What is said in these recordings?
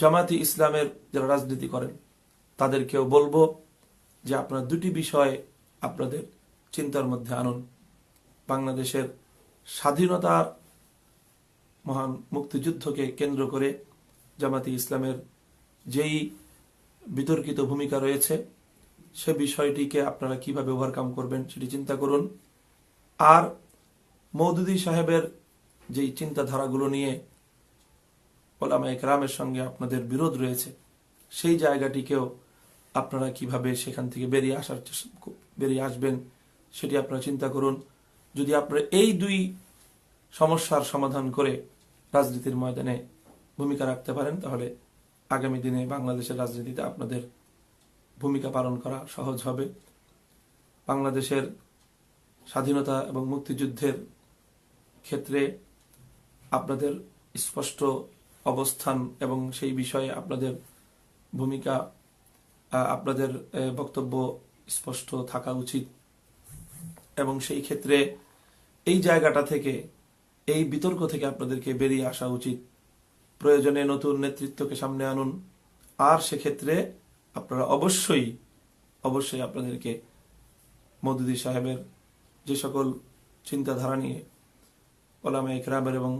জামাতি ইসলামের যারা রাজনীতি করেন, তাদেরকেও বলব যে আপনারা দুটি বিষয় আপনাদের চিন্তার মধ্যে আনুন। বাংলাদেশের স্বাধীনতার মহান মুক্তিযুদ্ধকে কেন্দ্র করে জামাতি ইসলামের যেই বিতর্কিত ভূমিকা রয়েছে, সে বিষয়টিকে আপনারা কীভাবে ওভারকাম করবেন সেটি চিন্তা করুন। আর মৌদুদি সাহেবের যেই চিন্তাধারাগুলো নিয়ে ওলামা একরামের সঙ্গে আপনাদের বিরোধ রয়েছে, সেই জায়গাটিকেও আপনারা কীভাবে সেখান থেকে বেরিয়ে আসার বেরিয়ে আসবেন সেটি আপনারা চিন্তা করুন। যদি আপনারা এই দুই সমস্যার সমাধান করে রাজনীতির ময়দানে ভূমিকা রাখতে পারেন, তাহলে আগামী দিনে বাংলাদেশের রাজনীতিতে আপনাদের ভূমিকা পালন করা সহজ হবে। বাংলাদেশের স্বাধীনতা এবং মুক্তিযুদ্ধের ক্ষেত্রে আপনাদের স্পষ্ট অবস্থান এবং সেই বিষয়ে আপনাদের ভূমিকা আপনাদের বক্তব্য স্পষ্ট থাকা উচিত। এবং সেই ক্ষেত্রে এই জায়গাটা থেকে, এই বিতর্ক থেকে আপনাদেরকে বেরিয়ে আসা উচিত। প্রয়োজনে নতুন নেতৃত্বকে সামনে আনুন। আর সেক্ষেত্রে আপনারা অবশ্যই অবশ্যই আপনাদেরকে মদুদি সাহেবের যে সকল চিন্তাধারা নিয়ে ওলামা ইকরামের এবং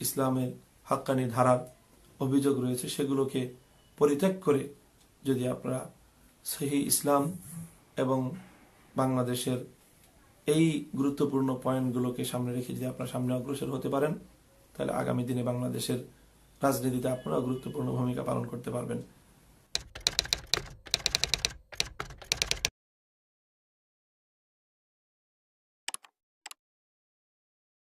ইসলামের হাক্কানি ধারার অভিযোগ রয়েছে, সেগুলোকে পরিত্যাগ করে যদি আপনারা সেই ইসলাম এবং বাংলাদেশের এই গুরুত্বপূর্ণ পয়েন্টগুলোকে সামনে রেখে যদি আপনারা সামনে অগ্রসর হতে পারেন, তাহলে আগামী দিনে বাংলাদেশের রাজনীতিতে আপনারা গুরুত্বপূর্ণ ভূমিকা পালন করতে পারবেন।